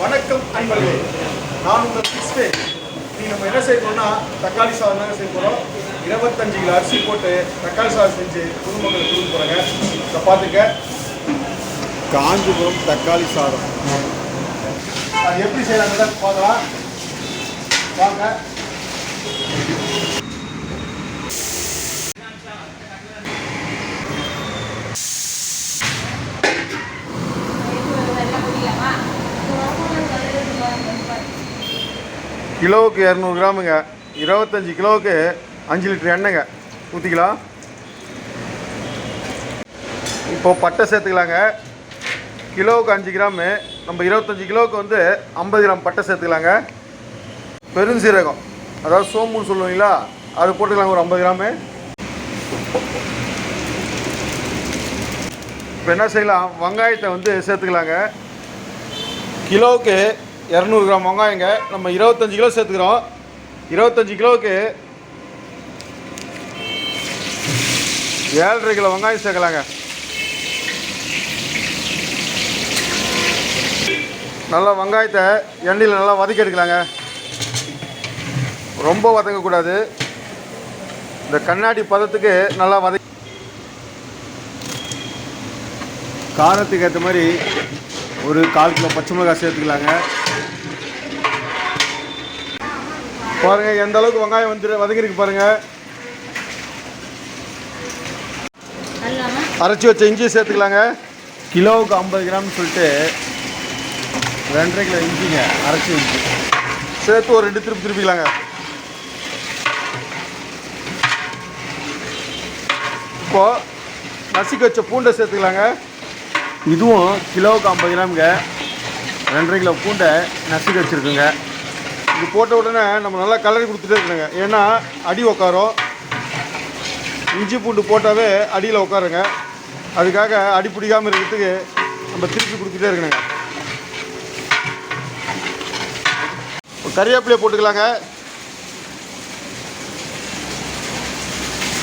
வணக்கம் அன்பர்களே. நான் உங்கள் கிறிஸ்வே நீ நம்ம என்ன செய்ய போகிறோம்னா தக்காளி சாதம் தாங்க செய்ய போகிறோம் இருபத்தஞ்சு கிலோ அரிசி போட்டு தக்காளி சாதம் செஞ்சு குடும்பங்களுக்கு கொடுக்க போகிறாங்க இதை பார்த்துக்க. காஞ்சிபுரம் தக்காளி சாதம். அது எப்படி செய்யலாங்கிறத பார்க்கலாம். வாங்க. கிலோவுக்கு இரநூறு கிராமுங்க. இருபத்தஞ்சி கிலோவுக்கு அஞ்சு லிட்டர் எண்ணெய்ங்க. ஊற்றிக்கலாம் இப்போ பட்டை சேர்த்துக்கலாங்க. கிலோவுக்கு அஞ்சு கிராமு. நம்ம இருபத்தஞ்சி கிலோவுக்கு வந்து ஐம்பது கிராம் பட்டை சேர்த்துக்கலாங்க. பெருஞ்சீரகம். அதாவது சோம்புன்னு சொல்லுவீங்களா அது போட்டுக்கலாங்க ஒரு ஐம்பது கிராமு. இப்போ என்ன செய்யலாம்? வெங்காயத்தை வந்து சேர்த்துக்கலாங்க. கிலோவுக்கு இரநூறு கிராம் வெங்காயங்க. நம்ம இருபத்தஞ்சி கிலோ சேர்த்துக்கிறோம். இருபத்தஞ்சி கிலோவுக்கு ஏழரை கிலோ வெங்காயம் சேர்க்கலாங்க. நல்லா வெங்காயத்தை எண்ணெயில் நல்லா வதக்கி எடுக்கலாங்க. ரொம்ப வதங்கக்கூடாது. இந்த கண்ணாடி பதத்துக்கு நல்லா வதக்கி காரத்துக்கு ஏற்ற மாதிரி ஒரு கால் கிலோ பச்சை மிளகாய் சேர்த்துக்கலாங்க. பாருங்க எந்த அளவுக்கு வெங்காயம் வந்து வதங்கிருக்கு பாருங்க. அரைச்சி வச்ச இஞ்சி சேர்த்துக்கலாங்க. கிலோவுக்கு ஐம்பது கிராம்னு சொல்லிட்டு ரெண்டரை கிலோ இஞ்சிங்க அரைச்சி இஞ்சி. சேர்த்து ஒரு ரெண்டு திருப்பி திருப்பிக்கலாங்க. இப்போ நசுக்கி வச்ச பூண்டை சேர்த்துக்கலாங்க. இதுவும் கிலோவுக்கு ஐம்பது கிராமுங்க. ரெண்டரை கிலோ பூண்டை நசுக்கி வச்சுருக்குங்க. இது போட்ட உடனே நம்ம நல்லா கலரி கொடுத்துட்டே இருக்கணுங்க. ஏன்னா அடி உக்காரும். இஞ்சி பூண்டு போட்டாவே அடியில் உட்காருங்க அதுக்காக அடி பிடிக்காமல் இருக்கிறதுக்கு நம்ம திருப்பி கொடுத்துட்டே இருக்கணுங்க. இப்போ கறிவேப்பிலையை போட்டுக்கலாங்க.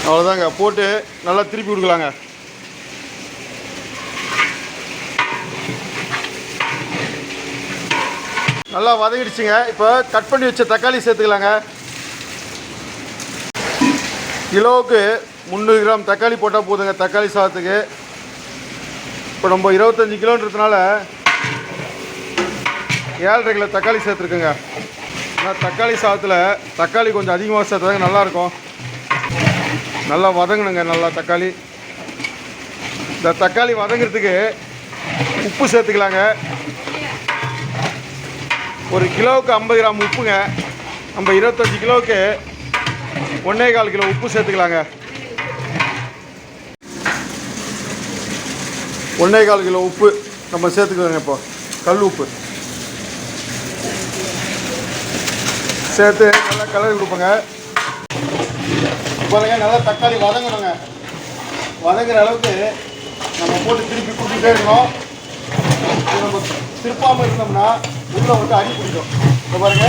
அவ்வளோதாங்க போட்டு நல்லா திருப்பி கொடுக்கலாங்க. நல்லா வதங்கிடுச்சுங்க இப்போ கட் பண்ணி வச்ச தக்காளி சேர்த்துக்கலாங்க. கிலோவுக்கு முந்நூறு கிராம் தக்காளி போட்டால் போதுங்க தக்காளி சாதத்துக்கு. இப்போ நம்ம இருபத்தஞ்சி கிலோன்றதுனால ஏழரை கிலோ தக்காளி சேர்த்துருக்குங்க. ஆனால் தக்காளி சாதத்தில் தக்காளி கொஞ்சம் அதிகமாக சேர்த்தாங்க நல்லாயிருக்கும். நல்லா வதங்கணுங்க நல்லா தக்காளி. இந்த தக்காளி வதங்கிறதுக்கு உப்பு சேர்த்துக்கலாங்க. ஒரு கிலோவுக்கு ஐம்பது கிராம் உப்புங்க. நம்ம இருபத்தஞ்சி கிலோவுக்கு ஒன்றே கால் கிலோ உப்பு சேர்த்துக்கலாங்க. ஒன்றே கால் கிலோ உப்பு நம்ம சேர்த்துக்கலாங்க இப்போ. கல் உப்பு. சேர்த்து நல்லா கலரி கொடுப்போங்க. பாருங்க நல்லா தக்காளி வதங்கணுங்க. வதங்குற அளவுக்கு நம்ம போட்டு திருப்பி கொடுத்துட்டே இருக்கணும். நம்ம திருப்பாமல் இருந்தோம்னா உள்ளே வந்து அடி பிடிக்கும். இப்போ பாருங்க.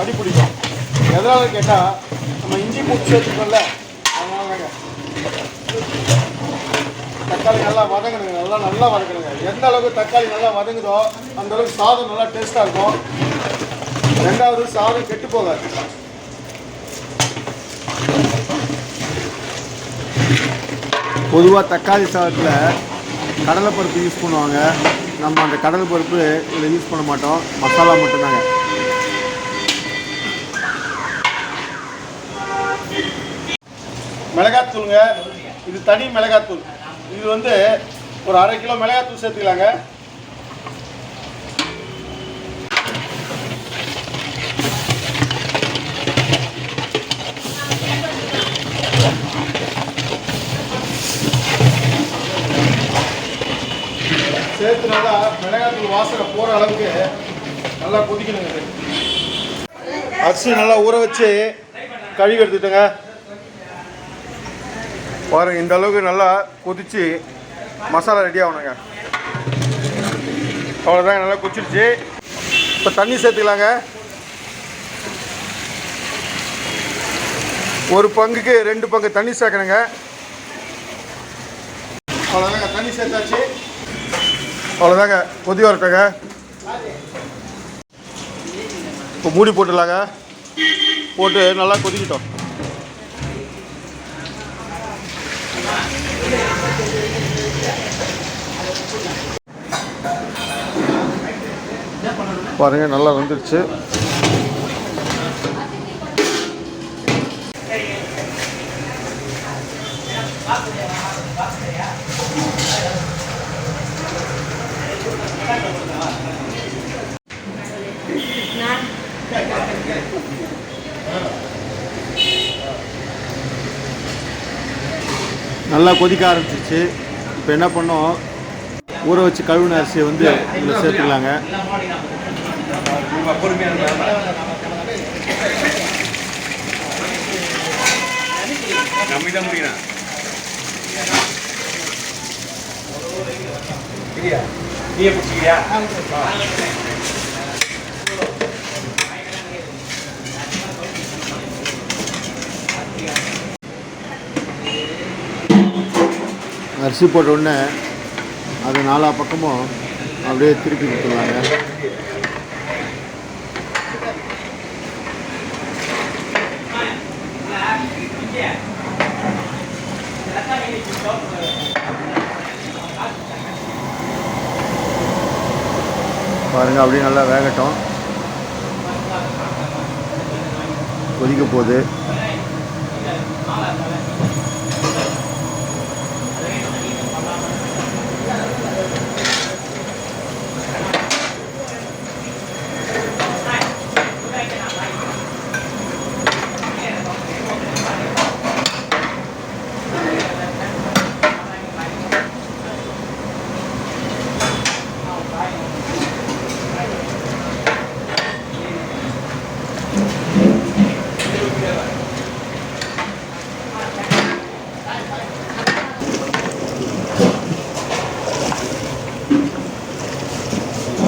அடி பிடிக்கும். எதனால கேட்டால் நம்ம இஞ்சி பூச்சி வச்சுருக்கோம்ல அதனாலங்க. தக்காளி நல்லா வதங்கணுங்க. நல்லா நல்லா வதங்கணுங்க. எந்த அளவுக்கு தக்காளி நல்லா வதங்குதோ அந்த அளவுக்கு சாதம் நல்லா டேஸ்ட்டாக இருக்கும். ரெண்டாவது சாதம் கெட்டு போகாது. பொதுவாக தக்காளி சாதத்தில் கடலைப்பருப்பு யூஸ் பண்ணுவாங்க. நம்ம அந்த கடலை பருப்பு இதில் யூஸ் பண்ண மாட்டோம். மசாலா மட்டும்தாங்க. மிளகாத்தூளுங்க. இது தனி மிளகாத்தூள். இது வந்து ஒரு அரை கிலோ மிளகாத்தூள் சேர்த்துக்கலாங்க. நல்லா மிளகாத்தூள் வாசனை போகிற அளவுக்கு நல்லா கொதிக்கணுங்க அரிசி நல்லா ஊற வச்சு கழுவி எடுத்துட்டேங்க. பாருங்க இந்த அளவுக்கு நல்லா கொதிச்சு மசாலா ரெடி ஆகணுங்க. அவ்வளோதாங்க நல்லா கொதிச்சிருச்சு. இப்போ தண்ணி சேர்த்துக்கலாங்க. ஒரு பங்குக்கு ரெண்டு பங்கு தண்ணி சேர்க்கணுங்க. அவ்வளோதாங்க தண்ணி சேர்த்தாச்சு. அவ்வளோதாங்க கொதி வரட்டுங்க இப்போ மூடி போட்டுடலாங்க. போட்டு நல்லா கொதிக்கிட்டோம். பாருங்க நல்லா வந்துடுச்சு நல்லா கொதிக்க ஆரம்பிச்சிச்சு. இப்போ என்ன பண்ணோம்? ஊற வச்சு கழுவுன அரிசியை வந்து இதில் சேர்த்துக்கலாங்க. நீ பிடிச்சிக்கிறியா அரிசி போட்ட உடனே அது நாலா பக்கமும் அப்படியே திருப்பி கொடுத்துருவாங்க. பாருங்க அப்படியே நல்லா வேகட்டும். கொதிக்க போகுது.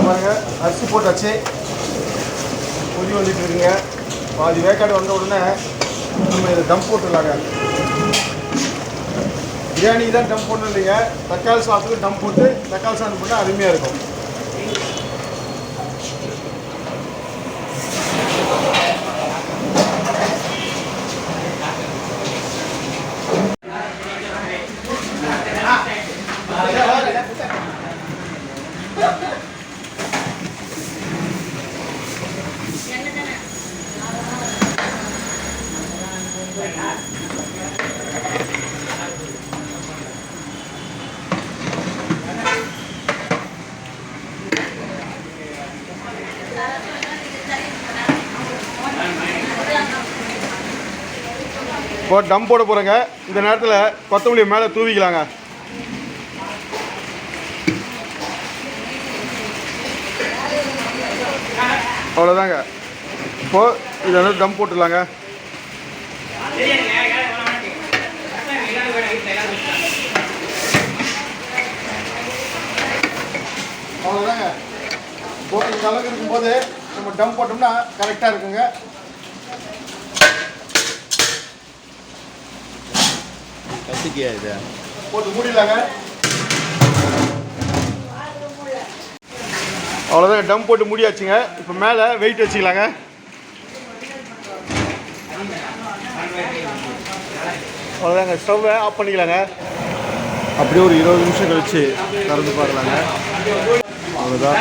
பாருங்க அரிசி போட்டாச்சு. கொதி வந்துட்டு இருக்குங்க. பாதி வேக்காடு வந்த உடனே நம்ம இதை டம்ப் போட்டுடலாங்க. பிரியாணிக்கு தான் டம் போடணும் இல்லைங்க. தக்காளி சாதத்துக்கு டம் போட்டு தக்காளி சாதம் போட்டால் அருமையாக இருக்கும். இப்போ டம் போட போகிறேங்க இந்த நேரத்தில் கொத்தமல்லி மேலே தூவிக்கலாங்க. அவ்வளோதாங்க இப்போது இதை வந்து டம் போட்டுடலாங்க. அவ்வளோதாங்க போட்டு இந்த அளவுக்கு இருக்கும்போது நம்ம டம் போட்டோம்னா கரெக்டாக இருக்குங்க. கத்திக்கியா இது போட்டு மூடிடலாங்க. அவ்வளோதான் டம் போட்டு முடியாச்சுங்க. இப்போ மேலே வெயிட் வச்சுக்கலாங்க. அவ்வளோதாங்க ஸ்டவ்வை ஆஃப் பண்ணிக்கலாங்க. அப்படியே ஒரு இருபது நிமிஷம் கழிச்சு திறந்து பார்க்கலாங்க. அவ்வளோதான்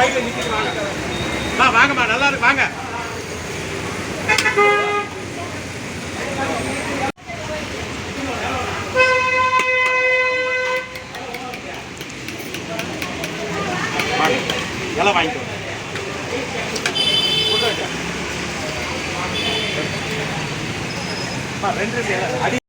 சைடில் வாங்கம்மா வாங்கம்மா நல்லா இருக்கு வாங்க. எல்லாம் வாங்கிக்கோ ரெண்டு அடி